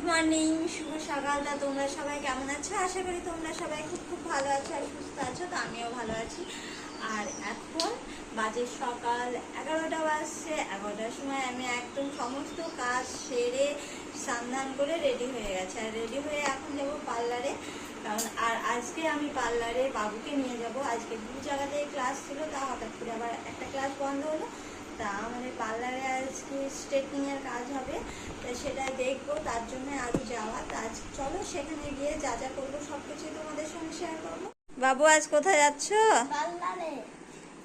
Good morning শুভ সকালটা তোমরা সবাই কেমন আছো? আশা করি তোমরা সবাই খুব খুব ভালো আছো আর সুস্থ আছো, তো আমিও ভালো আছি। আর এখন বাজে সকাল, এগারোটা বাজছে, এগারোটার সময় আমি একদম সমস্ত কাজ সেরে স্নান করে রেডি হয়ে গেছে। আর রেডি হয়ে এখন যাব পার্লারে। কারণ আর আজকে আমি পার্লারে বাবুকে নিয়ে যাব। আজকে দু জায়গাতে ক্লাস ছিল, তা হঠাৎ করে আবার একটা ক্লাস বন্ধ হলো। তা আমাদের পার্লারে আজকে স্ট্রেটনিং এর কাজ হবে তা সেটা দেখব তার জন্য আজকে যাওয়া। তা আজ চলো সেখানে গিয়ে যা যা করব সবকিছু তোমাদের সঙ্গে শেয়ার করব। বাবু আজ কোথায় যাচ্ছ? পার্লারে।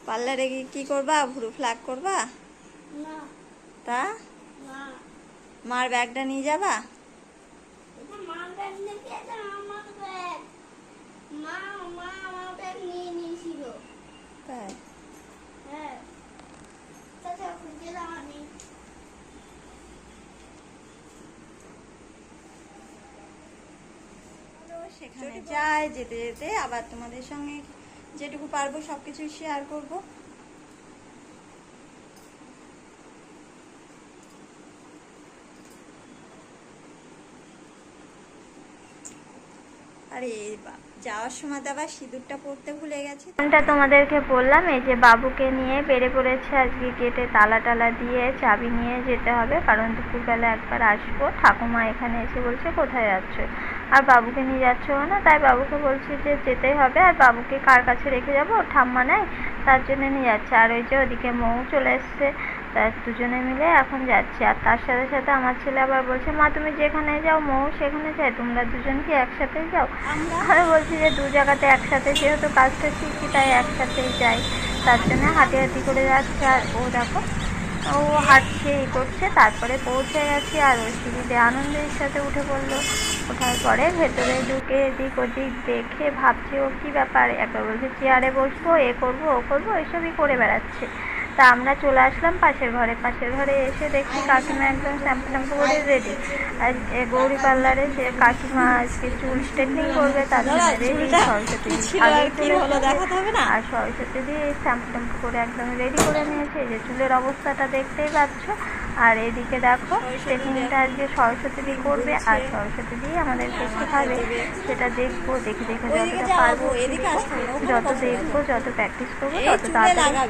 পার্লারে গিয়ে কি করবা? ভুরু ফ্ল্যাগ করবা? না। তা? না। মার ব্যাগটা নিয়ে যাবা এটা মা ব্যাগ নাকি এটা আমার ব্যাগ মা মা আমার ব্যাগ নিয়ে নিয়েছিল তাই হ্যাঁ চাচা গেলাম আমি চলো, সেখানে যাই, যেতে যেতে আবার তোমাদের সঙ্গে যেটুকু পারব সবকিছু শেয়ার করব। আরে যাওয়ার সময় তো আবার সিঁদুরটা পড়তে ভুলে গেছি। টা তোমাদেরকে বললাম, এই যে বাবুকে নিয়ে বেড়ে পড়েছে আজকে গেটে তালা টালা দিয়ে চাবি নিয়ে যেতে হবে, কারণ দুপুরবেলা একবার আসব। ঠাকুমা এখানে এসে বলছে, কোথায় যাচ্ছ? আর বাবুকে নিয়ে যাচ্ছ না? তাই বাবুকে বলছি যে যেতেই হবে। আর বাবুকে কার কাছে রেখে যাব? ঠাম্মা নাই তার জন্য নিয়ে যাচ্ছে। আর ওই যে ওদিকে মৌ চলে এসছে তা দুজনে মিলে এখন যাচ্ছি। আর তার সাথে সাথে আমার ছেলে আবার বলছে মা তুমি যেখানে যাও মৌ সেখানে যাই তোমরা দুজন কি একসাথেই যাও? আমি বলছি যে দু জায়গাতে একসাথে যেহেতু কাজটা শিখছি তাই একসাথেই যাই। তার জন্য হাঁটি হাঁটি করে যাচ্ছে। আর ও দেখো ও হাঁটছে ই করছে। তারপরে পৌঁছে গেছি। আর ওই সিঁড়িতে আনন্দের সাথে উঠে পড়ল। ওঠার পরে ভেতরে ঢুকে এদিক ওদিক দেখে ভাবছে ও কী ব্যাপার? একবার বলছে চেয়ারে বসবো এ করব ও করব এসবই করে বেড়াচ্ছে। তা আমরা চলে আসলাম পাশের ঘরে। পাশের ঘরে এসে দেখছি কাকিমা একদম শ্যাম্পু ট্যাম্পু করে রেডি আর গৌরী পার্লারে সে কাকিমা আজকে চুল স্ট্রেটনিং করবে তার জন্য রেডি সরস্বতী? আর সরস্বতী দিয়ে শ্যাম্পু ট্যাম্পু করে একদম রেডি করে নিয়েছে। এই যে চুলের অবস্থাটা দেখতেই পাচ্ছ। আর এদিকে দেখো স্ট্রেটনিংটা আজকে সরস্বতী দিয়ে করবে আর সরস্বতী দিয়ে আমাদেরকে শেখাবে। সেটা দেখব দেখে দেখে যতটা পারব হবে, যত দেখব যত প্র্যাকটিস করব তত তাড়াতাড়ি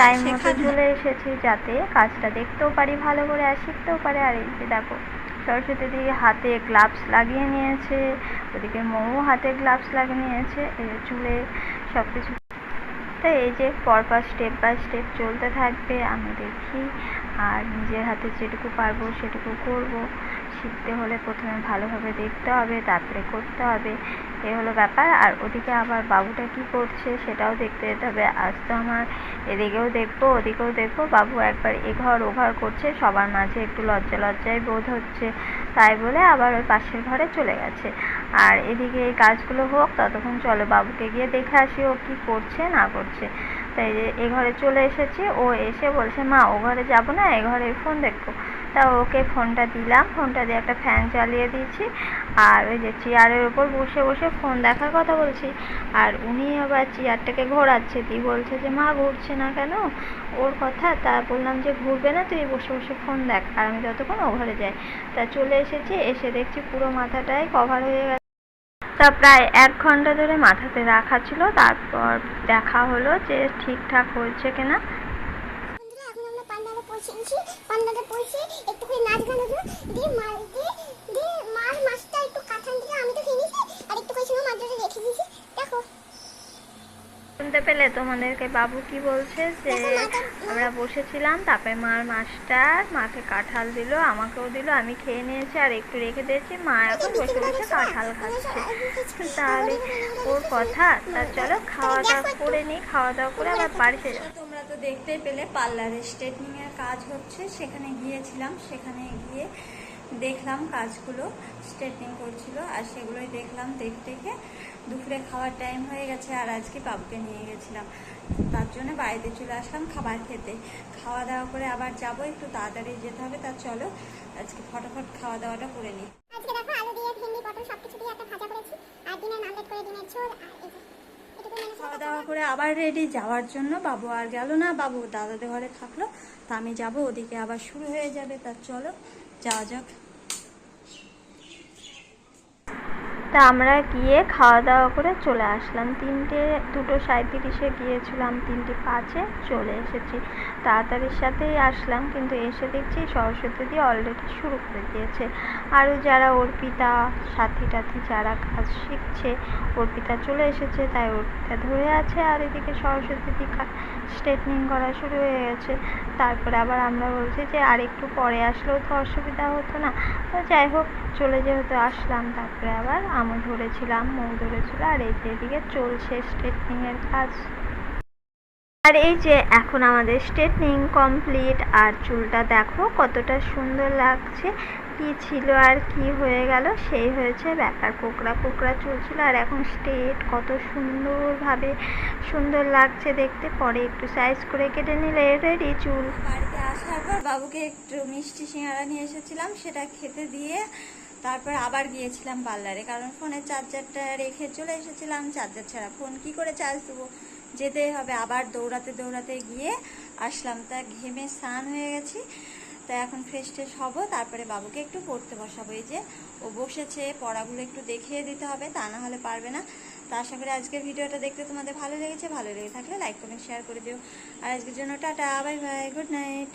টাইম মতো চলে এসেছি যাতে কাজটা দেখতেও পারি ভালো করে আর শিখতেও পারে। আর এই যে দেখো সরস্বতী দিয়ে হাতে গ্লাভস লাগিয়ে নিয়েছে ওদিকে মৌ হাতে গ্লাভস লাগিয়ে নিয়েছে এই চুলে সব কিছু তো এই যে পরপর স্টেপ বাই স্টেপ চলতে থাকবে আমি দেখি। আর নিজের হাতে যেটুকু পারব সেটুকু করব। শিখতে হলে প্রথমে ভালোভাবে দেখতে হবে, তারপরে করতে হবে। এ হলো ব্যাপার। আর ওদিকে আবার বাবুটা কি করছে সেটাও দেখতে যেতে হবে। আজ তো আমার এদিকেও দেখব, ওদিকেও দেখব। বাবু একবার এঘর ওঘর করছে, সবার মাঝে একটু লজ্জা লজ্জায় বোধ হচ্ছে। তাই বলে আবার ওই পাশের ঘরে চলে গেছে। আর এদিকে এই কাজগুলো হোক, ততক্ষণ চলো বাবুকে গিয়ে দেখে আসি ও কি করছে, না করছে। তাই এ ঘরে চলে এসেছি। ও এসে বলছে, মা, ও ঘরে যাব না, এ ঘরে ফোন দেখব। তা ওকে ফোনটা দিলাম। ফোনটা দিয়ে একটা ফ্যান চালিয়ে দিয়েছি। আর ওই যে চেয়ারের ওপর বসে বসে ফোন দেখার কথা বলছি। আর উনি আবার চেয়ারটাকে ঘোরাচ্ছে। দিয়ে বলছে যে, মা, ঘুরছে না কেন? ওর কথা। তা বললাম যে, ঘুরবে না তুই, বসে বসে ফোন দেখ। আর আমি যতক্ষণ ও ঘরে যাই। তা চলে এসেছি। এসে দেখছি পুরো মাথাটাই কভার হয়ে গেছে। তা প্রায় এক ঘণ্টা ধরে মাথাতে রাখা ছিল। তারপর দেখা হলো যে ঠিকঠাক হয়েছে কিনা। পান্ডারে পৌঁছেছি। পান্ডারে পৌঁছে একটু নাচ গান মার মাছটা একটু কাঁঠান দিকে আমি তো খেয়ে নিয়েছি আর একটু করে ছিল মার জন্য রেখে দিয়েছি দেখো শুনতে পেলে তোমাদেরকে বাবু কি বলছে যে আমরা বসেছিলাম তারপরে মার মাস্টার মাকে কাঁঠাল দিল আমাকেও দিল আমি খেয়ে নিয়েছি আর একটু রেখে দিয়েছি মা এখন বসে বসে কাঁঠাল খাচ্ছে। তাহলে ওর কথা তা চলো খাওয়া দাওয়া করে নিই খাওয়া দাওয়া করে আবার বাড়িতে যাব তোমরা তো দেখতেই পেলে পার্লারে স্ট্রেটনিং এর কাজ হচ্ছে সেখানে গিয়েছিলাম সেখানে গিয়ে দেখলাম কাজগুলো স্ট্রেটনিং করছিল আর সেগুলোই দেখলাম দেখতে দেখে দুপুরে খাওয়ার টাইম হয়ে গেছে আর আজকে বাবুকে নিয়ে গেছিলাম। তার জন্য বাড়িতে চলে আসলাম খাবার খেতে। খাওয়া দাওয়া করে আবার যাব একটু তাড়াতাড়ি যেতে হবে তা চলো আজকে ফটাফট খাওয়া দাওয়াটা করে নিই। আজকে দেখো আলু দিয়ে ভেন্ডি পটল সবকিছু দিয়ে একটা ভাজা করেছি আর ডিমের মামলেট করে ডিমের ঝোল আর এই যে এটুকু এনেছি খাওয়া দাওয়া করে আবার রেডি যাওয়ার জন্য বাবু আর গেল না বাবু দাদাদের ঘরে থাকল তা আমি যাব ওদিকে আবার শুরু হয়ে যাবে তা চলো যাওয়া যাক। তা আমরা গিয়ে খাওয়া দাওয়া করে চলে আসলাম। তিনটে, দুটো সাঁইত্রিশে গিয়েছিলাম, তিনটে পাঁচে চলে এসেছি। তাড়াতাড়ির সাথেই আসলাম, কিন্তু এসে দেখছি সরস্বতী দিয়ে অলরেডি শুরু করে দিয়েছে। আরও যারা অর্পিতা সাথী টাথী যারা কাজ শিখছে অর্পিতা চলে এসেছে, তাই অর্পিতা ধরে আছে, আর এদিকে সরস্বতী দি স্ট্রেটনিং করা শুরু হয়ে গেছে। তারপরে আবার আমরা বলছি যে আর একটু পরে আসলেও তো অসুবিধা হতো না। তো যাই হোক, চলে যেহেতু আসলাম, তারপরে আবার আমও ধরেছিলাম, মৌ ধরেছিল, আর এই এদিকে চলছে স্ট্রেটনিংয়ের কাজ। আর এই যে এখন আমাদের স্ট্রেটনিং কমপ্লিট, আর চুলটা দেখো কতটা সুন্দর লাগছে, কি ছিল আর কি হয়ে গেল, সেই হয়েছে ব্যাপার। কোকড়া কোকড়া চুল ছিল, আর এখন স্ট্রেট কত সুন্দরভাবে সুন্দর লাগছে দেখতে। পরে একটু সাইজ করে কেটে নিলে রেডি চুল। বাড়িতে আসার পর বাবুকে একটু মিষ্টি সিঙ্গারা নিয়ে এসেছিলাম, সেটা খেতে দিয়ে তারপর আবার গিয়েছিলাম পার্লারে। কারণ ফোনের চার্জারটা রেখে চলে এসেছিলাম চার্জার ছাড়া ফোন কি করে চার্জ দেবো? যেতেই হবে। আবার দৌড়াতে দৌড়াতে গিয়ে আসলাম। তা ঘেমে স্নান হয়ে গেছি। তা এখন ফ্রেশ ট্রেশ হব। তারপরে বাবুকে একটু পড়তে বসাবো। এই যে ও বসেছে, পড়াগুলো একটু দেখিয়ে দিতে হবে, তা না হলে পারবে না। তা আশা করি আজকের ভিডিওটা দেখতে তোমাদের ভালো লেগেছে। ভালো লেগে থাকলে লাইক কমেন্ট শেয়ার করে দিও। আর আজকের জন্য tata bye bye good night